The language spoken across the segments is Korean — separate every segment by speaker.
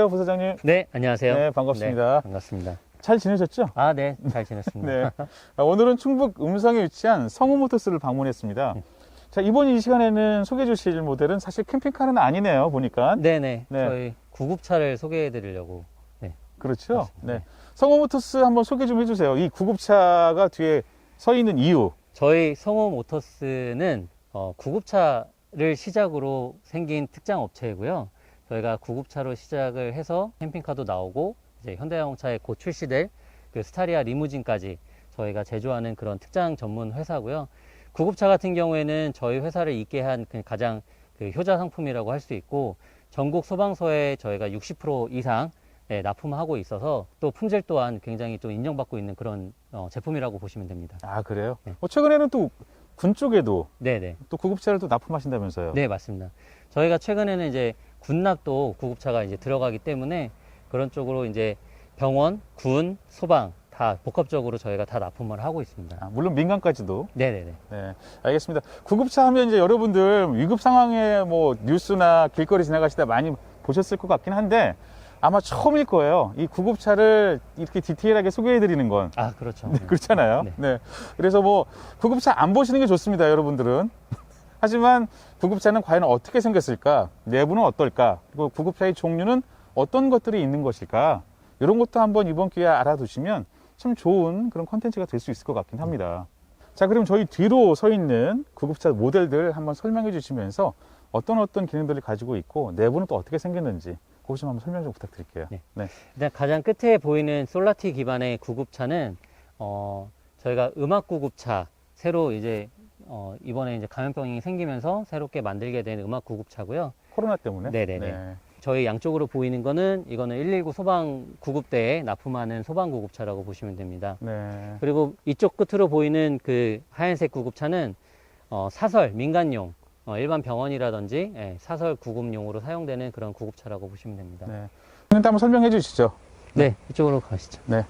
Speaker 1: 안녕하세요, 부사장님.
Speaker 2: 네, 안녕하세요.
Speaker 1: 네, 반갑습니다.
Speaker 2: 네, 반갑습니다.
Speaker 1: 잘 지내셨죠?
Speaker 2: 아, 네, 잘 지냈습니다.
Speaker 1: 네. 아, 오늘은 충북 음성에 위치한 성우모터스를 방문했습니다. 자, 이번 이 시간에는 소개해 주실 모델은 사실 캠핑카는 아니네요, 보니까.
Speaker 2: 네, 네,
Speaker 1: 네.
Speaker 2: 저희 구급차를 소개해 드리려고. 네.
Speaker 1: 그렇죠?
Speaker 2: 맞습니다.
Speaker 1: 네. 성우모터스 한번 소개 좀 해주세요. 이 구급차가 뒤에 서 있는 이유.
Speaker 2: 저희 성호 모터스는 어, 구급차를 시작으로 생긴 특장 업체이고요. 저희가 구급차로 시작을 해서 캠핑카도 나오고 이제 현대자동차에 곧 출시될 그 스타리아 리무진까지 저희가 제조하는 그런 특장 전문 회사고요. 구급차 같은 경우에는 저희 회사를 있게 한그 가장 그 효자 상품이라고 할 수 있고 전국 소방서에 저희가 60% 이상 네, 납품하고 있어서 또 품질 또한 굉장히 또 인정받고 있는 그런 어, 제품이라고 보시면 됩니다.
Speaker 1: 아, 그래요?
Speaker 2: 네.
Speaker 1: 뭐 최근에는 또 군 쪽에도
Speaker 2: 네네.
Speaker 1: 또 구급차를 또 납품하신다면서요?
Speaker 2: 네, 맞습니다. 저희가 최근에는 이제 군락도 구급차가 이제 들어가기 때문에 그런 쪽으로 이제 병원, 군, 소방 다 복합적으로 저희가 다 납품을 하고 있습니다.
Speaker 1: 아, 물론 민간까지도.
Speaker 2: 네네네.
Speaker 1: 네, 알겠습니다. 구급차 하면 이제 여러분들 위급 상황에 뭐 뉴스나 길거리 지나가시다 많이 보셨을 것 같긴 한데 아마 처음일 거예요. 이 구급차를 이렇게 디테일하게 소개해 드리는 건.
Speaker 2: 아, 그렇죠.
Speaker 1: 네, 그렇잖아요.
Speaker 2: 네.
Speaker 1: 네. 그래서 뭐 구급차 안 보시는 게 좋습니다, 여러분들은. 하지만 구급차는 과연 어떻게 생겼을까? 내부는 어떨까? 그리고 구급차의 종류는 어떤 것들이 있는 것일까? 이런 것도 한번 이번 기회에 알아두시면 참 좋은 그런 컨텐츠가 될 수 있을 것 같긴 합니다. 자, 그럼 저희 뒤로 서 있는 구급차 모델들 한번 설명해 주시면서 어떤 어떤 기능들을 가지고 있고 내부는 또 어떻게 생겼는지 그것 좀 한번 설명 좀 부탁드릴게요.
Speaker 2: 네.
Speaker 1: 네.
Speaker 2: 일단 가장 끝에 보이는 솔라티 기반의 구급차는 어, 저희가 음악 구급차 새로 이제 어, 이번에 이제 감염병이 생기면서 새롭게 만들게 된 음악 구급차고요.
Speaker 1: 코로나 때문에.
Speaker 2: 네네 네. 저희 양쪽으로 보이는 거는 이거는 119 소방 구급대에 납품하는 소방 구급차라고 보시면 됩니다.
Speaker 1: 네.
Speaker 2: 그리고 이쪽 끝으로 보이는 그 하얀색 구급차는 어, 사설 민간용 어, 일반 병원이라든지 예, 사설 구급용으로 사용되는 그런 구급차라고 보시면 됩니다.
Speaker 1: 네. 일단 한번 설명해 주시죠.
Speaker 2: 네, 이쪽으로 가시죠.
Speaker 1: 네.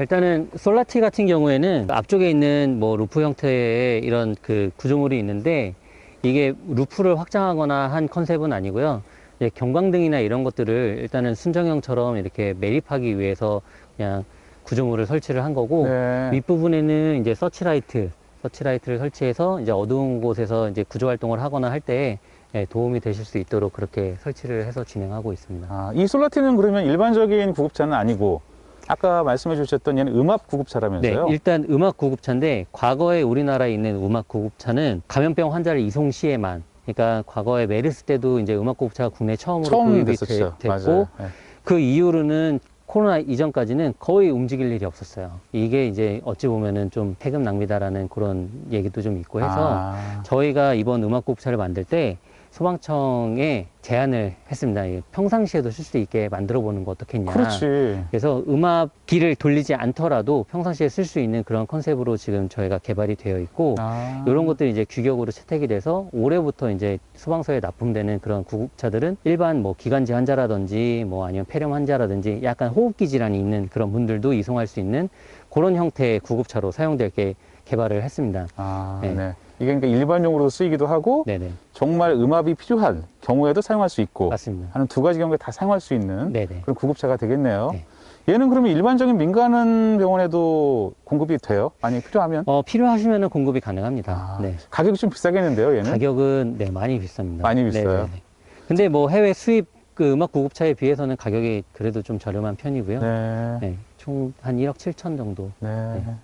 Speaker 2: 일단은 솔라티 같은 경우에는 앞쪽에 있는 뭐 루프 형태의 이런 그 구조물이 있는데 이게 루프를 확장하거나 한 컨셉은 아니고요. 이제 경광등이나 이런 것들을 일단은 순정형처럼 이렇게 매립하기 위해서 그냥 구조물을 설치를 한 거고
Speaker 1: 네.
Speaker 2: 윗부분에는 이제 서치라이트, 서치라이트를 설치해서 이제 어두운 곳에서 이제 구조 활동을 하거나 할때 예, 도움이 되실 수 있도록 그렇게 설치를 해서 진행하고 있습니다.
Speaker 1: 아, 이 솔라티는 그러면 일반적인 구급차는 아니고 아까 말씀해 주셨던 얘는 음압
Speaker 2: 네,
Speaker 1: 구급차라면서요?
Speaker 2: 일단 음악 구급차인데 과거에 우리나라에 있는 음악 구급차는 감염병 환자를 이송 시에만 그러니까 과거에 메르스 때도 이제 음악 구급차가 국내 처음으로
Speaker 1: 처음 됐었죠.
Speaker 2: 되- 됐고.
Speaker 1: 네.
Speaker 2: 그 이후로는 코로나 이전까지는 거의 움직일 일이 없었어요. 이게 이제 어찌 보면은 좀 세금 낭비다라는 그런 얘기도 좀 있고 해서
Speaker 1: 아,
Speaker 2: 저희가 이번 음악 구급차를 만들 때 소방청에 제안을 했습니다. 평상시에도 쓸 수 있게 만들어 보는 거 어떻겠냐.
Speaker 1: 그렇지.
Speaker 2: 그래서 음압기를 돌리지 않더라도 평상시에 쓸 수 있는 그런 컨셉으로 지금 저희가 개발이 되어 있고
Speaker 1: 아,
Speaker 2: 이런 것들이 이제 규격으로 채택이 돼서 올해부터 이제 소방서에 납품되는 그런 구급차들은 일반 뭐 기관지 환자라든지 뭐 아니면 폐렴 환자라든지 약간 호흡기 질환이 있는 그런 분들도 이송할 수 있는 그런 형태의 구급차로 사용될 게 개발을 했습니다.
Speaker 1: 아,
Speaker 2: 네.
Speaker 1: 네. 이게 그러니까 일반 용으로 쓰이기도 하고
Speaker 2: 네네
Speaker 1: 정말 음압이 필요한 경우에도 사용할 수 있고
Speaker 2: 맞습니다.
Speaker 1: 하는 두 가지 경우에 다 사용할 수 있는
Speaker 2: 네네
Speaker 1: 그런 구급차가 되겠네요.
Speaker 2: 네.
Speaker 1: 얘는 그러면 일반적인 민간 병원에도 공급이 돼요? 만약에 필요하면?
Speaker 2: 어 필요하시면은 공급이 가능합니다.
Speaker 1: 아,
Speaker 2: 네.
Speaker 1: 가격이 좀 비싸겠는데요, 얘는?
Speaker 2: 가격은 네 많이 비쌉니다.
Speaker 1: 많이 비싸요?
Speaker 2: 네네네. 근데 뭐 해외 수입 그 음악 구급차에 비해서는 가격이 그래도 좀 저렴한 편이고요.
Speaker 1: 네.
Speaker 2: 네, 총한 1억 7천 정도.
Speaker 1: 네.
Speaker 2: 네.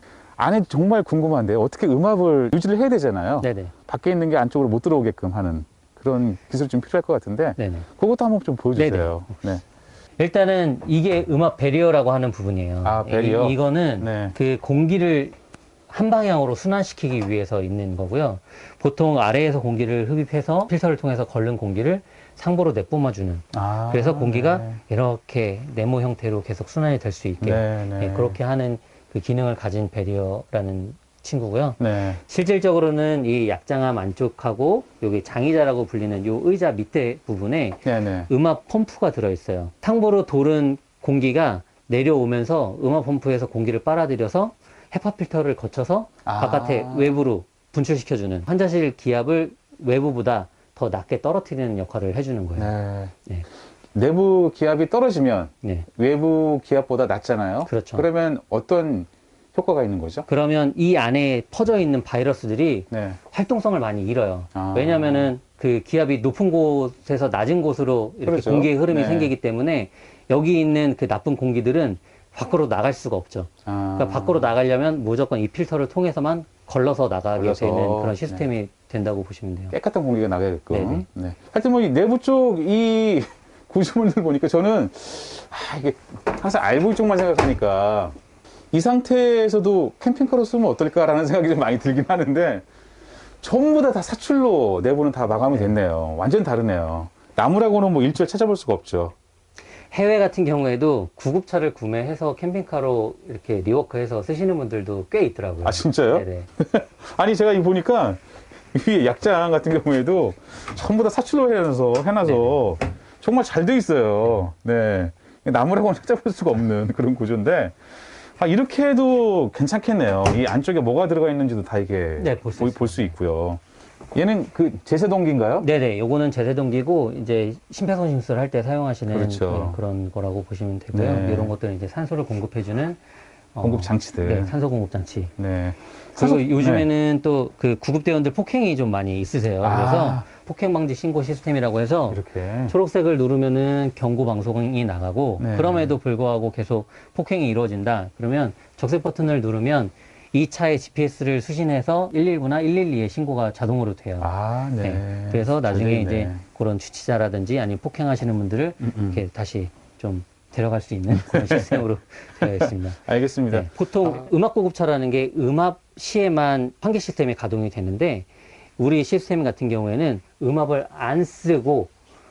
Speaker 1: 안에 정말 궁금한데 어떻게 음압을 유지를 해야 되잖아요.
Speaker 2: 네네.
Speaker 1: 밖에 있는 게 안쪽으로 못 들어오게끔 하는 그런 기술이 좀 필요할 것 같은데
Speaker 2: 네네.
Speaker 1: 그것도 한번 좀 보여주세요. 네.
Speaker 2: 일단은 이게 음악 배리어라고 하는 부분이에요.
Speaker 1: 아, 배리어?
Speaker 2: 이, 거는
Speaker 1: 네.
Speaker 2: 그 공기를 한 방향으로 순환시키기 위해서 있는 거고요. 보통 아래에서 공기를 흡입해서 필터를 통해서 걸른 공기를 상부로 내뿜어주는.
Speaker 1: 아,
Speaker 2: 그래서 공기가
Speaker 1: 네.
Speaker 2: 이렇게 네모 형태로 계속 순환이 될 수 있게
Speaker 1: 네, 네.
Speaker 2: 예, 그렇게 하는 그 기능을 가진 배리어라는 친구고요.
Speaker 1: 네.
Speaker 2: 실질적으로는 이 약장암 안쪽하고 여기 장의자라고 불리는 요 의자 밑에 부분에
Speaker 1: 네, 네.
Speaker 2: 음압 펌프가 들어있어요. 상부로 돌은 공기가 내려오면서 음압 펌프에서 공기를 빨아들여서 헤파 필터를 거쳐서
Speaker 1: 아.
Speaker 2: 바깥에 외부로 분출시켜주는 환자실 기압을 외부보다 더 낮게 떨어뜨리는 역할을 해주는 거예요.
Speaker 1: 네.
Speaker 2: 네.
Speaker 1: 내부 기압이 떨어지면
Speaker 2: 네.
Speaker 1: 외부 기압보다 낮잖아요.
Speaker 2: 그렇죠.
Speaker 1: 그러면 어떤 효과가 있는 거죠?
Speaker 2: 그러면 이 안에 퍼져 있는 바이러스들이
Speaker 1: 네.
Speaker 2: 활동성을 많이 잃어요.
Speaker 1: 아.
Speaker 2: 왜냐하면은 그 기압이 높은 곳에서 낮은 곳으로 이렇게
Speaker 1: 그렇죠.
Speaker 2: 공기의 흐름이
Speaker 1: 네.
Speaker 2: 생기기 때문에 여기 있는 그 나쁜 공기들은 밖으로 나갈 수가 없죠.
Speaker 1: 아.
Speaker 2: 그러니까 밖으로 나가려면 무조건 이 필터를 통해서만 걸러서 나가게
Speaker 1: 걸러서.
Speaker 2: 되는 그런 시스템이 된다고 보시면 돼요.
Speaker 1: 깨끗한 공기가 나게끔.
Speaker 2: 네네.
Speaker 1: 네. 하여튼 뭐 이 내부 쪽이 구조물들 보니까 저는 아, 이게 항상 알부 쪽만 생각하니까 이 상태에서도 캠핑카로 쓰면 어떨까라는 생각이 좀 많이 들긴 하는데 전부 다, 다 사출로 내부는 다 마감이 됐네요. 완전 다르네요. 나무라고는 뭐 일절 찾아볼 수가 없죠.
Speaker 2: 해외 같은 경우에도 구급차를 구매해서 캠핑카로 이렇게 리워크해서 쓰시는 분들도 꽤 있더라고요.
Speaker 1: 아, 진짜요?
Speaker 2: 네네.
Speaker 1: 아니 제가 이 보니까 이 약장 같은 경우에도 전부 다 사출로 해놔서 해놔서 정말 잘 돼 있어요. 네 나무라고는 찾아볼 수가 없는 그런 구조인데 아, 이렇게 해도 괜찮겠네요. 이 안쪽에 뭐가 들어가 있는지도 다 이게
Speaker 2: 네, 볼수
Speaker 1: 볼 수 있고요. 얘는 그 제세동기인가요?
Speaker 2: 네네. 요거는 제세동기고 이제 심폐소생술 할때 사용하시는
Speaker 1: 그렇죠.
Speaker 2: 그 런 거라고 보시면 되고요.
Speaker 1: 네.
Speaker 2: 이런 것들은 이제 산소를 공급해주는 어,
Speaker 1: 공급 장치들.
Speaker 2: 네, 산소 공급 장치.
Speaker 1: 네.
Speaker 2: 그리고
Speaker 1: 산소-
Speaker 2: 요즘에는 또 그 구급대원들 폭행이 좀 많이 있으세요. 그래서
Speaker 1: 아.
Speaker 2: 폭행 방지 신고 시스템이라고 해서
Speaker 1: 이렇게
Speaker 2: 초록색을 누르면은 경고 방송이 나가고
Speaker 1: 네.
Speaker 2: 그럼에도 불구하고 계속 폭행이 이루어진다. 그러면 적색 버튼을 누르면 이 차의 GPS를 수신해서 119나 112에 신고가 자동으로 돼요.
Speaker 1: 아, 네.
Speaker 2: 네. 그래서
Speaker 1: 잘
Speaker 2: 나중에
Speaker 1: 돼
Speaker 2: 이제. 그런 주치자라든지 아니면 폭행하시는 분들을
Speaker 1: 음, 음.
Speaker 2: 이렇게 다시 좀 데려갈 수 있는 그런 시스템으로 되어 있습니다.
Speaker 1: 알겠습니다.
Speaker 2: 네, 보통 음압 구급차라는 게 음압 시에만 환기 시스템이 가동이 되는데 우리 시스템 같은 경우에는 음압을 안 쓰고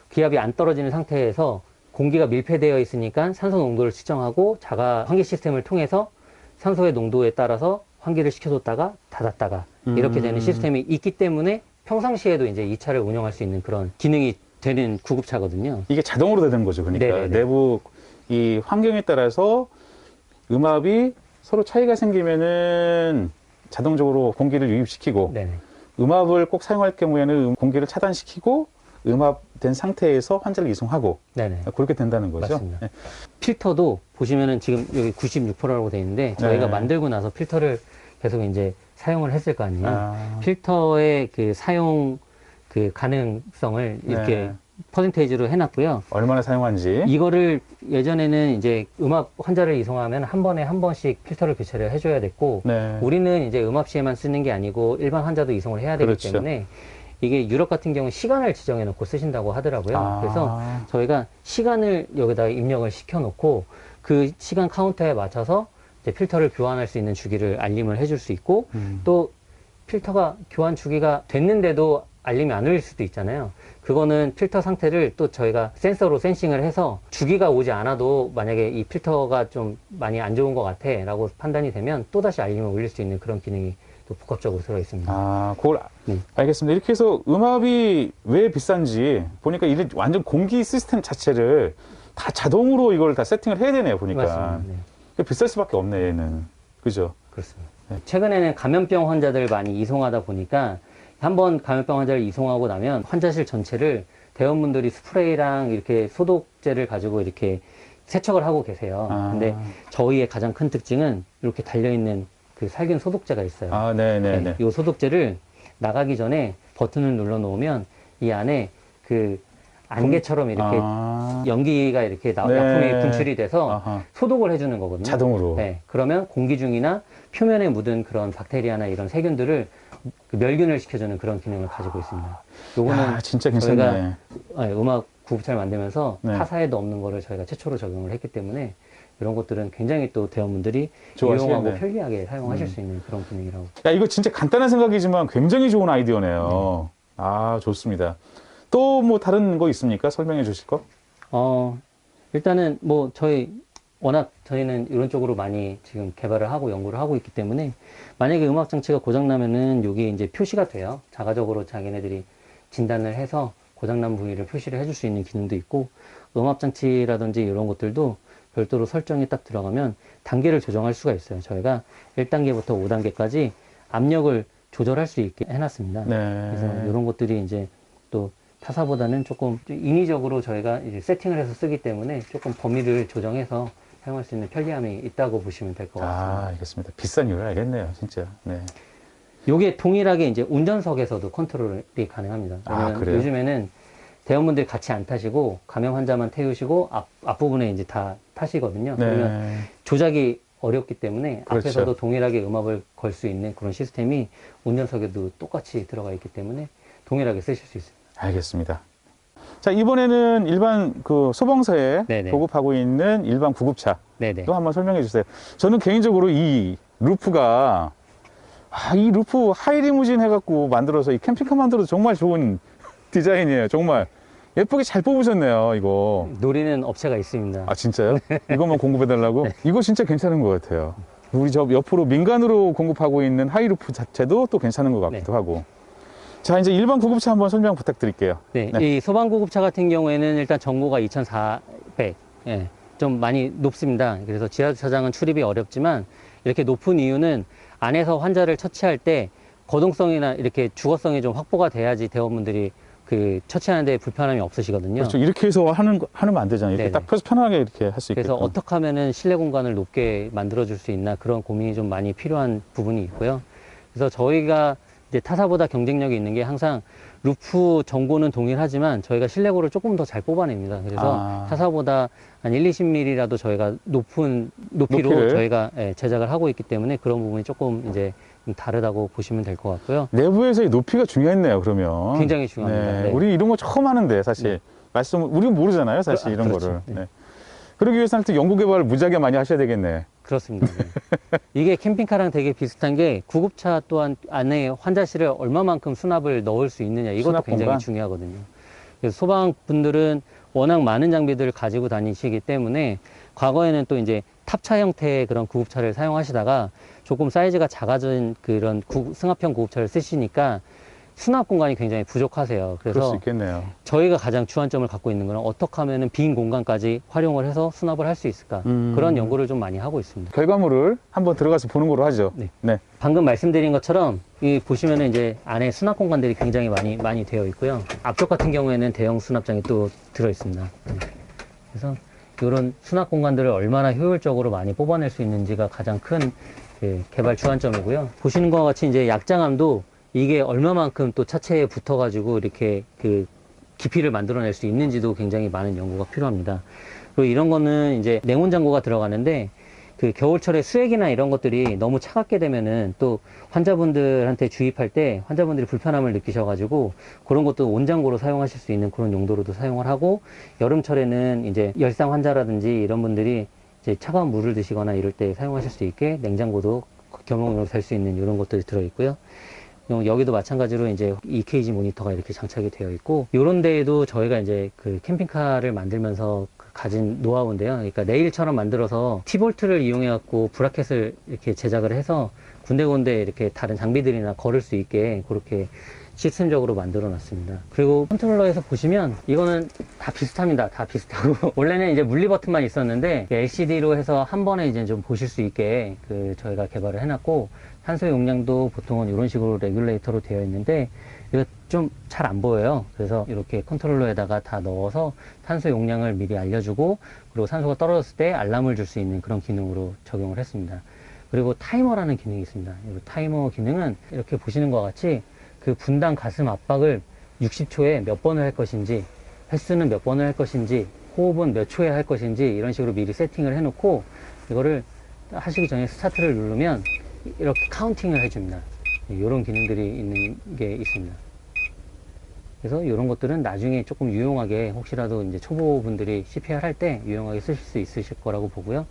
Speaker 2: 기압이 안 떨어지는 상태에서 공기가 밀폐되어 있으니까 산소 농도를 측정하고 자가 환기 시스템을 통해서 산소의 농도에 따라서 환기를 시켜줬다가 닫았다가 이렇게 되는
Speaker 1: 음.
Speaker 2: 시스템이 있기 때문에 평상시에도 이제 이 차를 운영할 수 있는 그런 기능이 되는 구급차거든요.
Speaker 1: 이게 자동으로 되는 거죠. 그러니까
Speaker 2: 네네네.
Speaker 1: 내부 이 환경에 따라서 음압이 서로 차이가 생기면은 자동적으로 공기를 유입시키고
Speaker 2: 네네.
Speaker 1: 음압을 꼭 사용할 경우에는 음- 공기를 차단시키고 음압된 상태에서 환자를 이송하고
Speaker 2: 네네.
Speaker 1: 그렇게 된다는 거죠. 네.
Speaker 2: 필터도 보시면은 지금 여기 96%라고 되어 있는데 저희가
Speaker 1: 네.
Speaker 2: 만들고 나서 필터를 계속 이제 사용을 했을 거 아니에요.
Speaker 1: 아,
Speaker 2: 필터의 그 사용 그 가능성을 이렇게
Speaker 1: 네.
Speaker 2: 퍼센테이지로 해놨고요.
Speaker 1: 얼마나 사용한지.
Speaker 2: 이거를 예전에는 이제 음압 환자를 이송하면 한 번에 한 번씩 필터를 교체를 해줘야 됐고
Speaker 1: 네.
Speaker 2: 우리는 이제 음압 시에만 쓰는 게 아니고 일반 환자도 이송을 해야 되기
Speaker 1: 그렇죠.
Speaker 2: 때문에 이게 유럽 같은 경우 시간을 지정해 놓고 쓰신다고 하더라고요.
Speaker 1: 아.
Speaker 2: 그래서 저희가 시간을 여기다 입력을 시켜 놓고 그 시간 카운터에 맞춰서 이제 필터를 교환할 수 있는 주기를 알림을 해줄 수 있고
Speaker 1: 음.
Speaker 2: 또 필터가 교환 주기가 됐는데도 알림이 안 울릴 수도 있잖아요. 그거는 필터 상태를 또 저희가 센서로 센싱을 해서 주기가 오지 않아도 만약에 이 필터가 좀 많이 안 좋은 것 같아 라고 판단이 되면 또다시 알림을 울릴 수 있는 그런 기능이 또 복합적으로 들어 있습니다.
Speaker 1: 아, 그걸 아-
Speaker 2: 네.
Speaker 1: 알겠습니다. 이렇게 해서 음압이 왜 비싼지 보니까 이게 완전 공기 시스템 자체를 다 자동으로 이걸 다 세팅을 해야 되네요. 보니까
Speaker 2: 맞습니다. 네.
Speaker 1: 비쌀 수밖에 없네 얘는. 그죠?
Speaker 2: 그렇습니다.
Speaker 1: 네.
Speaker 2: 최근에는 감염병 환자들 많이 이송하다 보니까 한번 감염병 환자를 이송하고 나면 환자실 전체를 대원분들이 스프레이랑 이렇게 소독제를 가지고 이렇게 세척을 하고 계세요.
Speaker 1: 아.
Speaker 2: 근데 저희의 가장 큰 특징은 이렇게 달려있는 그 살균 소독제가 있어요.
Speaker 1: 아, 네, 네, 네.
Speaker 2: 이 소독제를 나가기 전에 버튼을 눌러 놓으면 이 안에 그 안개처럼 이렇게
Speaker 1: 아,
Speaker 2: 연기가 이렇게 나,
Speaker 1: 네.
Speaker 2: 약품이 분출이 돼서
Speaker 1: 아하.
Speaker 2: 소독을 해주는 거거든요.
Speaker 1: 자동으로.
Speaker 2: 네, 그러면 공기 중이나 표면에 묻은 그런 박테리아나 이런 세균들을 그 멸균을 시켜주는 그런 기능을 가지고 있습니다. 요거는
Speaker 1: 야, 진짜 괜찮네.
Speaker 2: 저희가 아, 음악 구급차를 만들면서
Speaker 1: 네.
Speaker 2: 타사에도 없는 거를 저희가 최초로 적용을 했기 때문에 이런 것들은 굉장히 또 대원분들이
Speaker 1: 좋아하시겠네.
Speaker 2: 이용하고 편리하게 사용하실
Speaker 1: 음.
Speaker 2: 수 있는 그런 기능이라고.
Speaker 1: 야, 이거 진짜 간단한 생각이지만 굉장히 좋은 아이디어네요. 아, 좋습니다. 또 뭐 다른 거 있습니까? 설명해 주실 거?
Speaker 2: 어, 일단은 뭐 저희 워낙 저희는 이런 쪽으로 많이 지금 개발을 하고 연구를 하고 있기 때문에 만약에 음악 장치가 고장 나면은 여기 이제 표시가 돼요. 자가적으로 자기네들이 진단을 해서 고장난 부위를 표시를 해줄 수 있는 기능도 있고 음압 장치라든지 이런 것들도 별도로 설정이 딱 들어가면 단계를 조정할 수가 있어요. 저희가 1단계부터 5단계까지 압력을 조절할 수 있게 해놨습니다.
Speaker 1: 네.
Speaker 2: 그래서 이런 것들이 이제 또 타사보다는 조금 좀 인위적으로 저희가 이제 세팅을 해서 쓰기 때문에 조금 범위를 조정해서 사용할 수 있는 편리함이 있다고 보시면 될 것 같습니다.
Speaker 1: 아, 알겠습니다. 비싼 이유를 알겠네요, 진짜. 네.
Speaker 2: 요게 동일하게 이제 운전석에서도 컨트롤이 가능합니다.
Speaker 1: 아, 그래요?
Speaker 2: 요즘에는 대원분들 같이 안 타시고 감염 환자만 태우시고 앞, 앞부분에 이제 다 타시거든요. 그러면
Speaker 1: 네.
Speaker 2: 조작이 어렵기 때문에
Speaker 1: 그렇죠.
Speaker 2: 앞에서도 동일하게 음압을 걸 수 있는 그런 시스템이 운전석에도 똑같이 들어가 있기 때문에 동일하게 쓰실 수 있습니다.
Speaker 1: 알겠습니다. 자, 이번에는 일반 그 소방서에
Speaker 2: 네네.
Speaker 1: 보급하고 있는 일반 구급차
Speaker 2: 네네.
Speaker 1: 또 한번 설명해 주세요. 저는 개인적으로 이 루프가 아, 이 루프 하이리무진 해갖고 만들어서 이 캠핑카 만들어도 정말 좋은 디자인이에요. 정말 예쁘게 잘 뽑으셨네요. 이거.
Speaker 2: 노리는 업체가 있습니다.
Speaker 1: 아 진짜요? 이것만 공급해 달라고? 이거 진짜 괜찮은 것 같아요. 우리 저 옆으로 민간으로 공급하고 있는 하이루프 자체도 또 괜찮은 것 같기도 하고. 자 이제 일반 구급차 한번 설명 부탁드릴게요.
Speaker 2: 네,
Speaker 1: 네.
Speaker 2: 이 소방 구급차 같은 경우에는 일단 정보가 2,400, 예, 좀 많이 높습니다. 그래서 지하 주차장은 출입이 어렵지만 이렇게 높은 이유는 안에서 환자를 처치할 때 거동성이나 이렇게 주거성이 좀 확보가 돼야지 대원분들이 그 처치하는데 불편함이 없으시거든요.
Speaker 1: 그렇죠. 이렇게 해서 하는 거- 하면 안 되잖아요. 이렇게
Speaker 2: 네네.
Speaker 1: 딱 펴서 편하게 이렇게 할 수 있게끔.
Speaker 2: 그래서 어떻게 하면은 실내 공간을 높게 만들어줄 수 있나 그런 고민이 좀 많이 필요한 부분이 있고요. 그래서 저희가 이제 타사보다 경쟁력이 있는 게 항상 루프 정고는 동일하지만 저희가 실내고를 조금 더 잘 뽑아냅니다. 그래서
Speaker 1: 아.
Speaker 2: 타사보다 한 1, 20mm라도 저희가 높은 높이로
Speaker 1: 높이를?
Speaker 2: 저희가 예, 제작을 하고 있기 때문에 그런 부분이 조금 이제 좀 다르다고 보시면 될 것 같고요.
Speaker 1: 내부에서의 높이가 중요했네요. 그러면.
Speaker 2: 굉장히 중요합니다.
Speaker 1: 네.
Speaker 2: 네.
Speaker 1: 우리 이런 거 처음 하는데 사실
Speaker 2: 네.
Speaker 1: 말씀 우리는 모르잖아요. 사실
Speaker 2: 그- 아,
Speaker 1: 이런
Speaker 2: 그렇죠.
Speaker 1: 거를.
Speaker 2: 네.
Speaker 1: 네. 그러기 위해서는 또 연구 개발을 무지하게 많이 하셔야 되겠네.
Speaker 2: 그렇습니다. 네. 이게 캠핑카랑 되게 비슷한 게 구급차 또한 안에 환자실을 얼마만큼 수납을 넣을 수 있느냐 이것도
Speaker 1: 수납
Speaker 2: 굉장히
Speaker 1: 공간?
Speaker 2: 중요하거든요. 그래서 소방분들은 워낙 많은 장비들을 가지고 다니시기 때문에 과거에는 또 이제 탑차 형태의 그런 구급차를 사용하시다가 조금 사이즈가 작아진 그런 구- 승합형 구급차를 쓰시니까 수납 공간이 굉장히 부족하세요. 그래서. 저희가 가장 주안점을 갖고 있는 거는 어떻게 하면은 빈 공간까지 활용을 해서 수납을 할 수 있을까
Speaker 1: 음.
Speaker 2: 그런 연구를 좀 많이 하고 있습니다.
Speaker 1: 결과물을 한번 들어가서 보는 거로 하죠.
Speaker 2: 네.
Speaker 1: 네.
Speaker 2: 방금 말씀드린 것처럼 이 보시면은 이제 안에 수납 공간들이 굉장히 많이 많이 되어 있고요. 앞쪽 같은 경우에는 대형 수납장이 또 들어 있습니다. 네. 그래서 이런 수납 공간들을 얼마나 효율적으로 많이 뽑아낼 수 있는지가 가장 큰 그, 개발 주안점이고요. 보시는 것과 같이 이제 약장암도 이게 얼마만큼 또 차체에 붙어가지고 이렇게 그 깊이를 만들어낼 수 있는지도 굉장히 많은 연구가 필요합니다. 그리고 이런 거는 이제 냉온 장고가 들어가는데 그 겨울철에 수액이나 이런 것들이 너무 차갑게 되면은 또 환자분들한테 주입할 때 환자분들이 불편함을 느끼셔가지고 그런 것도 온장고로 사용하실 수 있는 그런 용도로도 사용을 하고 여름철에는 이제 열상 환자라든지 이런 분들이 이제 차가운 물을 드시거나 이럴 때 사용하실 수 있게 냉장고도 겸용으로 살 수 있는 이런 것들이 들어 있고요. 어, 여기도 마찬가지로 이제 EKG 모니터가 이렇게 장착이 되어 있고 이런 데에도 저희가 이제 그 캠핑카를 만들면서 그 가진 노하우인데요. 그러니까 레일처럼 만들어서 티볼트를 이용해 갖고 브라켓을 이렇게 제작을 해서 군데군데 이렇게 다른 장비들이나 걸을 수 있게 그렇게 시스템적으로 만들어 놨습니다. 그리고 컨트롤러에서 보시면 이거는 다 비슷합니다. 다 비슷하고 원래는 이제 물리 버튼만 있었는데 LCD로 해서 한 번에 이제 좀 보실 수 있게 그 저희가 개발을 해놨고 산소 용량도 보통은 이런 식으로 레귤레이터로 되어 있는데 이거 좀 잘 안 보여요. 그래서 이렇게 컨트롤러에다가 다 넣어서 산소 용량을 미리 알려주고 그리고 산소가 떨어졌을 때 알람을 줄 수 있는 그런 기능으로 적용을 했습니다. 그리고 타이머라는 기능이 있습니다. 이 타이머 기능은 이렇게 보시는 것 같이 그 분당 가슴 압박을 60초에 몇 번을 할 것인지 횟수는 몇 번을 할 것인지 호흡은 몇 초에 할 것인지 이런 식으로 미리 세팅을 해놓고 이거를 하시기 전에 스타트를 누르면 이렇게 카운팅을 해줍니다. 이런 기능들이 있는 게 있습니다. 그래서 이런 것들은 나중에 조금 유용하게 혹시라도 이제 초보분들이 CPR 할 때 유용하게 쓰실 수 있으실 거라고 보고요.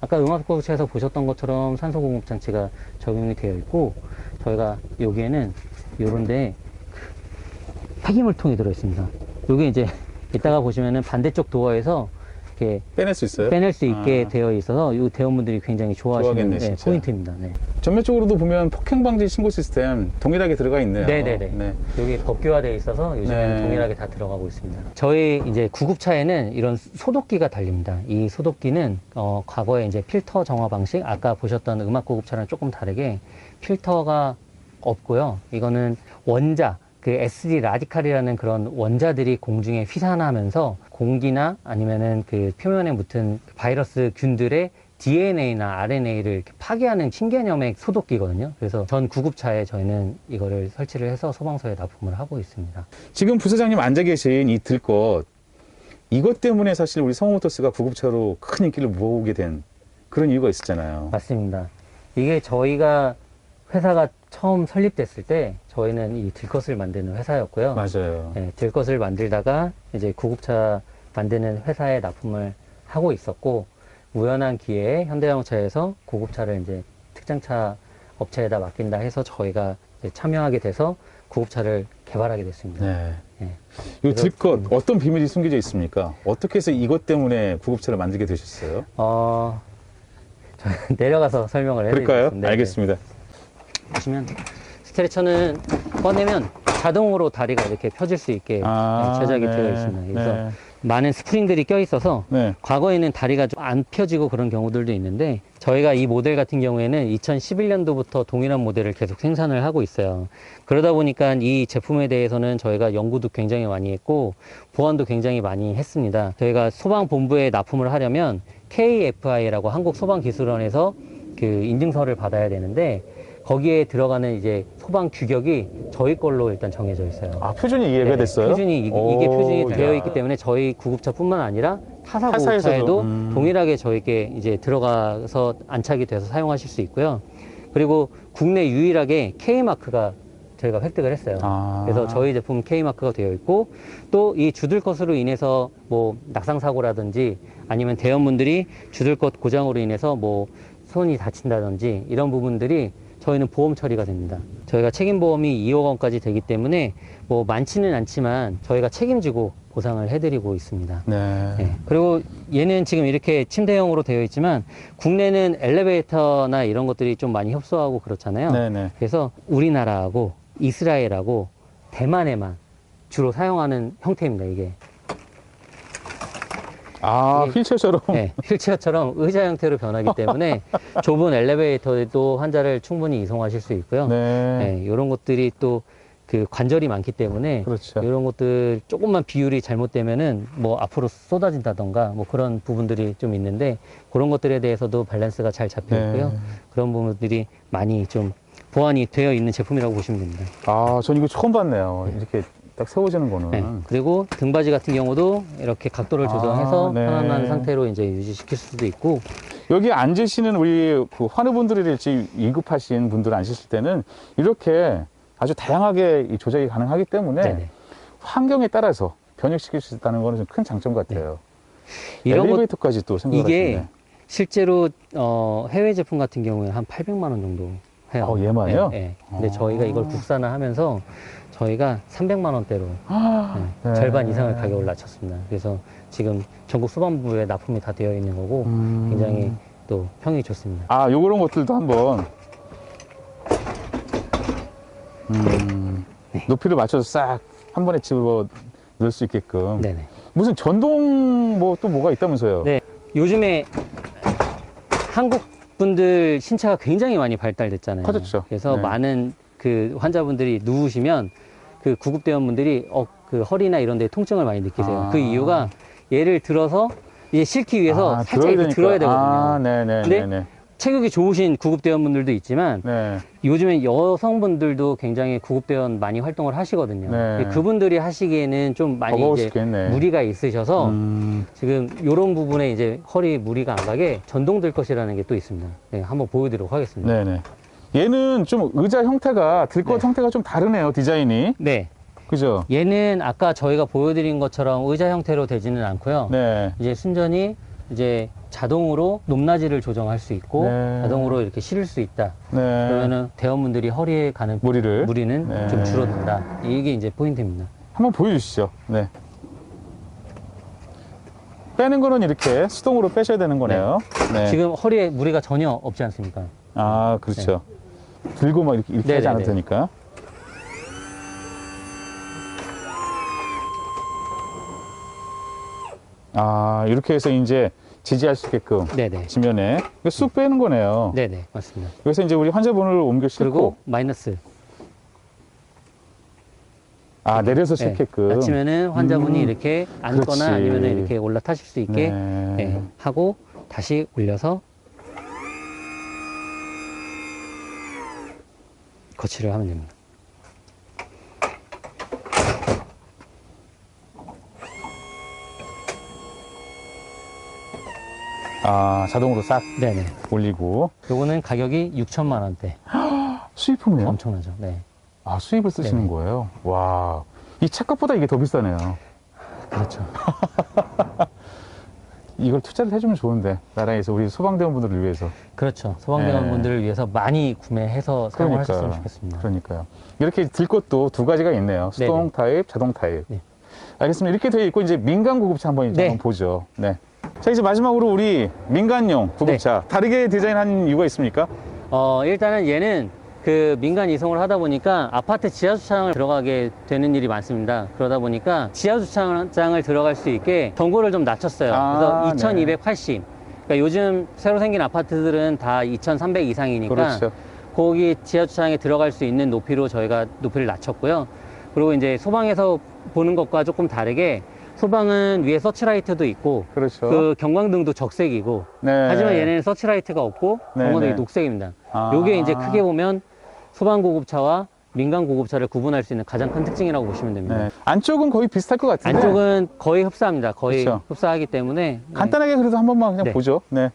Speaker 2: 아까 음압구급차에서 보셨던 것처럼 산소 공급 장치가 적용이 되어 있고 저희가 여기에는 요런데 그 폐기물통이 들어 있습니다. 요게 이제 이따가 보시면은 반대쪽 도어에서 이렇게
Speaker 1: 빼낼 수 있어요?
Speaker 2: 빼낼 수 있게
Speaker 1: 아.
Speaker 2: 되어 있어서 이 대원분들이 굉장히 좋아하시는
Speaker 1: 좋아하겠네,
Speaker 2: 네,
Speaker 1: 진짜.
Speaker 2: 포인트입니다. 네.
Speaker 1: 전면적으로도 보면 폭행 방지 신고 시스템 동일하게 들어가 있네요.
Speaker 2: 네네네.
Speaker 1: 네.
Speaker 2: 여기 법규화되어 있어서 요즘에는
Speaker 1: 네.
Speaker 2: 동일하게 다 들어가고 있습니다. 저희 이제 구급차에는 이런 소독기가 달립니다. 이 소독기는 어, 과거에 이제 필터 정화 방식, 아까 보셨던 음악 구급차랑 조금 다르게 필터가 없고요. 이거는 원자, 그 SD 라디칼이라는 그런 원자들이 공중에 휘산하면서 공기나 아니면은 그 표면에 묻은 바이러스 균들의 DNA나 RNA를 파괴하는 신개념의 소독기거든요. 그래서 전 구급차에 저희는 이거를 설치를 해서 소방서에 납품을 하고 있습니다.
Speaker 1: 지금 부사장님 앉아 계신 이 들꽃 이것 때문에 사실 우리 성모터스가 구급차로 큰 인기를 모으게 된 그런 이유가 있었잖아요.
Speaker 2: 맞습니다. 이게 저희가 회사가 처음 설립됐을 때 저희는 이 들것을 만드는 회사였고요.
Speaker 1: 맞아요.
Speaker 2: 네, 들것을 만들다가 이제 구급차 만드는 회사에 납품을 하고 있었고 우연한 기회에 현대자동차에서 구급차를 이제 특장차 업체에다 맡긴다 해서 저희가 참여하게 돼서 구급차를 개발하게 됐습니다.
Speaker 1: 네.
Speaker 2: 네.
Speaker 1: 이
Speaker 2: 그래서-
Speaker 1: 들꽃 어떤 비밀이 숨겨져 있습니까? 어떻게 해서 이것 때문에 구급차를 만들게 되셨어요?
Speaker 2: 어, 저 내려가서 설명을
Speaker 1: 그럴까요?
Speaker 2: 해드리겠습니다. 네,
Speaker 1: 알겠습니다.
Speaker 2: 보시면 스트레처는 꺼내면 자동으로 다리가 이렇게 펴질 수 있게 네, 제작이
Speaker 1: 네,
Speaker 2: 되어 있습니다. 그래서
Speaker 1: 네.
Speaker 2: 많은 스프링들이 껴 있어서
Speaker 1: 네.
Speaker 2: 과거에는 다리가 좀 안 펴지고 그런 경우들도 있는데 저희가 이 모델 같은 경우에는 2011년도부터 동일한 모델을 계속 생산을 하고 있어요. 그러다 보니까 이 제품에 대해서는 저희가 연구도 굉장히 많이 했고 보완도 굉장히 많이 했습니다. 저희가 소방본부에 납품을 하려면 KFI라고 한국소방기술원에서 그 인증서를 받아야 되는데 거기에 들어가는 이제 소방 규격이 저희 걸로 일단 정해져 있어요.
Speaker 1: 아, 표준이 이해가
Speaker 2: 네네,
Speaker 1: 됐어요?
Speaker 2: 표준이 이, 게
Speaker 1: 오,
Speaker 2: 표준이
Speaker 1: 야.
Speaker 2: 되어 있기 때문에 저희 구급차뿐만 아니라 타사 구급차에도
Speaker 1: 음.
Speaker 2: 동일하게 저에게 이제 들어가서 안착이 돼서 사용하실 수 있고요. 그리고 국내 유일하게 K 마크가 저희가 획득을 했어요.
Speaker 1: 아.
Speaker 2: 그래서 저희 제품 K 마크가 되어 있고 또 이 주들것으로 인해서 뭐 낙상 사고라든지 아니면 대원분들이 주들것 고장으로 인해서 뭐 손이 다친다든지 이런 부분들이 저희는 보험 처리가 됩니다. 저희가 책임 보험이 2억 원까지 되기 때문에 뭐 많지는 않지만 저희가 책임지고 보상을 해드리고 있습니다.
Speaker 1: 네.
Speaker 2: 네. 그리고 얘는 지금 이렇게 침대형으로 되어 있지만 국내는 엘리베이터나 이런 것들이 좀 많이 협소하고 그렇잖아요.
Speaker 1: 네 네.
Speaker 2: 그래서 우리나라하고 이스라엘하고 대만에만 주로 사용하는 형태입니다, 이게.
Speaker 1: 아,
Speaker 2: 이게-
Speaker 1: 휠체어처럼.
Speaker 2: 네, 휠체어처럼 의자 형태로 변하기 때문에 좁은 엘리베이터에도 환자를 충분히 이송하실 수 있고요.
Speaker 1: 네.
Speaker 2: 네, 이런 것들이 또 그 관절이 많기 때문에
Speaker 1: 그렇죠.
Speaker 2: 이런 것들 조금만 비율이 잘못되면은 뭐 앞으로 쏟아진다던가 뭐 그런 부분들이 좀 있는데 그런 것들에 대해서도 밸런스가 잘 잡혀 있고요.
Speaker 1: 네.
Speaker 2: 그런 부분들이 많이 좀 보완이 되어 있는 제품이라고 보시면 됩니다.
Speaker 1: 아, 전 이거 처음 봤네요. 이렇게 딱 세워지는 거는.
Speaker 2: 네. 그리고 등받이 같은 경우도 이렇게 각도를
Speaker 1: 아,
Speaker 2: 조정해서
Speaker 1: 네.
Speaker 2: 편안한 상태로 이제 유지시킬 수도 있고
Speaker 1: 여기 앉으시는 우리 그 환우분들이랄지 위급하신 분들 앉으실 때는 이렇게 아주 다양하게 이 조작이 가능하기 때문에
Speaker 2: 네네.
Speaker 1: 환경에 따라서 변형시킬 수 있다는 거는 좀 큰 장점 같아요.
Speaker 2: 이런 것
Speaker 1: 엘리베이터까지 또 생각을
Speaker 2: 이게
Speaker 1: 하시네.
Speaker 2: 실제로 어, 해외 제품 같은 경우에 한 800만 원 정도 해요.
Speaker 1: 어, 얘만요?
Speaker 2: 네, 네. 근데
Speaker 1: 아.
Speaker 2: 저희가 이걸 국산화하면서 저희가 300만 원대로 네,
Speaker 1: 네.
Speaker 2: 절반 이상을 가격을 낮췄습니다. 그래서 지금 전국 소방부에 납품이 다 되어 있는 거고
Speaker 1: 음.
Speaker 2: 굉장히 또 평이 좋습니다.
Speaker 1: 아, 요런 것들도 한번 음,
Speaker 2: 네.
Speaker 1: 높이를 맞춰서 싹 한 번에 집어 넣을 수 있게끔
Speaker 2: 네네.
Speaker 1: 무슨 전동 뭐 또 뭐가 있다면서요?
Speaker 2: 네. 요즘에 한국 분들 신체가 굉장히 많이 발달됐잖아요.
Speaker 1: 커졌죠.
Speaker 2: 그래서
Speaker 1: 네.
Speaker 2: 많은 그 환자분들이 누우시면 그 구급대원분들이 어, 그 허리나 이런 데 통증을 많이 느끼세요.
Speaker 1: 아.
Speaker 2: 그 이유가 얘를 들어서 이제 싣기 위해서
Speaker 1: 아,
Speaker 2: 살짝 이렇게 들어야 되거든요.
Speaker 1: 아, 네네.
Speaker 2: 근데
Speaker 1: 네네.
Speaker 2: 체격이 좋으신 구급대원분들도 있지만
Speaker 1: 네.
Speaker 2: 요즘엔 여성분들도 굉장히 구급대원 많이 활동을 하시거든요.
Speaker 1: 네.
Speaker 2: 그분들이 하시기에는 좀 많이 이제
Speaker 1: 있겠네.
Speaker 2: 무리가 있으셔서
Speaker 1: 음,
Speaker 2: 지금 이런 부분에 이제 허리 무리가 안 가게 전동 들 것이라는 게 또 있습니다. 네, 한번 보여드리도록 하겠습니다.
Speaker 1: 네네. 얘는 좀 의자 형태가 들것
Speaker 2: 네.
Speaker 1: 형태가 좀 다르네요 디자인이.
Speaker 2: 네.
Speaker 1: 그죠?
Speaker 2: 얘는 아까 저희가 보여드린 것처럼 의자 형태로 되지는 않고요.
Speaker 1: 네.
Speaker 2: 이제 순전히 이제 자동으로 높낮이를 조정할 수 있고
Speaker 1: 네.
Speaker 2: 자동으로 이렇게 실을 수 있다.
Speaker 1: 네.
Speaker 2: 그러면은 대원분들이 허리에 가는
Speaker 1: 무리를
Speaker 2: 무리는
Speaker 1: 네.
Speaker 2: 좀 줄어든다. 이게 이제 포인트입니다.
Speaker 1: 한번 보여주시죠. 네. 빼는 거는 이렇게 수동으로 빼셔야 되는 거네요. 네.
Speaker 2: 지금 허리에 무리가 전혀 없지 않습니까?
Speaker 1: 아 그렇죠. 들고 막 이렇게, 이렇게 하지
Speaker 2: 네네네.
Speaker 1: 되니까. 아 이렇게 해서 이제 지지할 수 있게끔
Speaker 2: 네네.
Speaker 1: 지면에 이거 쑥 빼는 거네요.
Speaker 2: 네네. 맞습니다.
Speaker 1: 여기서 이제 우리 환자분을 옮겨 싣고
Speaker 2: 그리고 마이너스.
Speaker 1: 아, 내려서
Speaker 2: 네,
Speaker 1: 쉴게끔.
Speaker 2: 아침에는 환자분이
Speaker 1: 음,
Speaker 2: 이렇게 앉거나
Speaker 1: 그렇지.
Speaker 2: 아니면 이렇게 올라타실 수 있게
Speaker 1: 네.
Speaker 2: 네, 하고 다시 올려서 거치를 하면 됩니다.
Speaker 1: 아, 자동으로 싹
Speaker 2: 네네.
Speaker 1: 올리고.
Speaker 2: 요거는 가격이 6천만 원대.
Speaker 1: 수입품이에요?
Speaker 2: 엄청나죠. 네.
Speaker 1: 아, 수입을 쓰시는
Speaker 2: 네네.
Speaker 1: 거예요? 와. 이 착각보다 이게 더 비싸네요.
Speaker 2: 그렇죠.
Speaker 1: 이걸 투자를 해주면 좋은데, 나라에서 우리 소방대원분들을 위해서.
Speaker 2: 그렇죠. 소방대원분들을 위해서 많이 구매해서 사용하셨으면. 좋겠습니다.
Speaker 1: 그러니까요. 이렇게 들 것도 두 가지가 있네요. 수동
Speaker 2: 네네.
Speaker 1: 타입, 자동 타입.
Speaker 2: 네.
Speaker 1: 알겠습니다. 이렇게 되어 있고, 이제 민간 구급차 한번
Speaker 2: 네.
Speaker 1: 한번 보죠. 네. 자, 이제 마지막으로 우리 민간용 구급차.
Speaker 2: 네.
Speaker 1: 다르게 디자인한 이유가 있습니까?
Speaker 2: 어, 일단은 얘는 그 민간 이송을 하다 보니까 아파트 지하 주차장을 들어가게 되는 일이 많습니다. 그러다 보니까 지하 주차장을 들어갈 수 있게 경고를 좀 낮췄어요.
Speaker 1: 아,
Speaker 2: 그래서 2280. 그러니까 요즘 새로 생긴 아파트들은 다 2300 이상이니까
Speaker 1: 그렇죠.
Speaker 2: 거기 지하 주차장에 들어갈 수 있는 높이로 저희가 높이를 낮췄고요. 그리고 이제 소방에서 보는 것과 조금 다르게 소방은 위에 서치라이트도 있고
Speaker 1: 그렇죠.
Speaker 2: 그 경광등도 적색이고
Speaker 1: 네.
Speaker 2: 하지만 얘네는 서치라이트가 없고
Speaker 1: 네,
Speaker 2: 경광등이
Speaker 1: 네.
Speaker 2: 녹색입니다.
Speaker 1: 아.
Speaker 2: 요게 이제 크게 보면 소방 고급차와 민간 고급차를 구분할 수 있는 가장 큰 특징이라고 보시면 됩니다.
Speaker 1: 네. 안쪽은 거의 비슷할 것 같은데.
Speaker 2: 안쪽은 거의 흡사합니다. 거의
Speaker 1: 그쵸.
Speaker 2: 흡사하기 때문에 네.
Speaker 1: 간단하게 그래도 한 번만 그냥
Speaker 2: 네.
Speaker 1: 보죠. 네.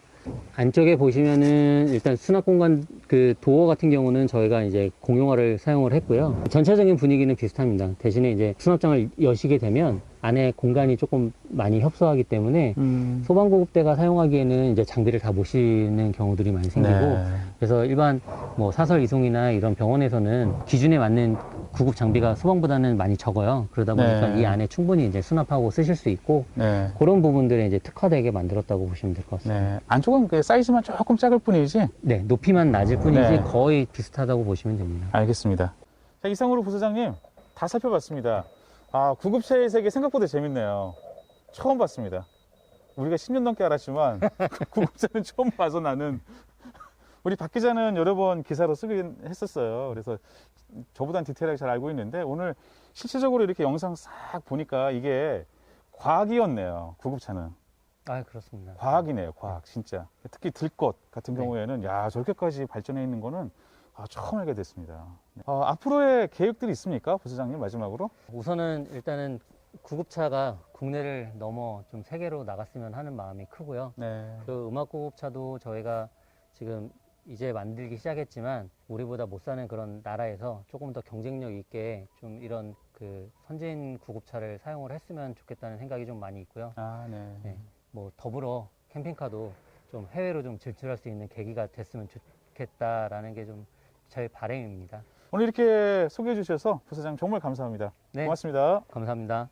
Speaker 2: 안쪽에 보시면은 일단 수납 공간 그 도어 같은 경우는 저희가 이제 공용화를 사용을 했고요. 전체적인 분위기는 비슷합니다. 대신에 이제 수납장을 여시게 되면 안에 공간이 조금 많이 협소하기 때문에
Speaker 1: 음.
Speaker 2: 소방고급대가 사용하기에는 이제 장비를 다 모시는 경우들이 많이 생기고
Speaker 1: 네.
Speaker 2: 그래서 일반 뭐 사설 이송이나 이런 병원에서는 기준에 맞는 구급 장비가 소방보다는 많이 적어요. 그러다 보니까
Speaker 1: 네.
Speaker 2: 이 안에 충분히 이제 수납하고 쓰실 수 있고
Speaker 1: 네.
Speaker 2: 그런 부분들에 이제 특화되게 만들었다고 보시면 될 것 같습니다.
Speaker 1: 네. 안쪽은 그 사이즈만 조금 작을 뿐이지.
Speaker 2: 네, 높이만 낮을 뿐이지
Speaker 1: 네.
Speaker 2: 거의 비슷하다고 보시면 됩니다.
Speaker 1: 알겠습니다. 자, 이상으로 부소장님 다 살펴봤습니다. 아, 구급차의 세계 생각보다 재밌네요. 처음 봤습니다. 우리가 10년 넘게 알았지만 구급차는 처음 봐서 나는 우리 박 기자는 여러 번 기사로 쓰긴 했었어요. 그래서 저보단 디테일하게 잘 알고 있는데 오늘 실체적으로 이렇게 영상 싹 보니까 이게 과학이었네요. 구급차는.
Speaker 2: 아, 그렇습니다.
Speaker 1: 과학이네요, 과학, 진짜. 특히 들것 같은
Speaker 2: 네.
Speaker 1: 경우에는, 야, 저렇게까지 발전해 있는 거는 아, 처음 알게 됐습니다. 어, 앞으로의 계획들이 있습니까, 부사장님, 마지막으로?
Speaker 2: 우선은 일단은 구급차가 국내를 넘어 좀 세계로 나갔으면 하는 마음이 크고요.
Speaker 1: 네.
Speaker 2: 그 음악 구급차도 저희가 지금 이제 만들기 시작했지만 우리보다 못 사는 그런 나라에서 조금 더 경쟁력 있게 좀 이런 그 선진 구급차를 사용을 했으면 좋겠다는 생각이 좀 많이 있고요.
Speaker 1: 아, 네.
Speaker 2: 네. 뭐 더불어 캠핑카도 좀 해외로 좀 진출할 수 있는 계기가 됐으면 좋겠다라는 게 좀 저의 바람입니다.
Speaker 1: 오늘 이렇게 소개해 주셔서 부사장님 정말 감사합니다.
Speaker 2: 네,
Speaker 1: 고맙습니다.
Speaker 2: 감사합니다.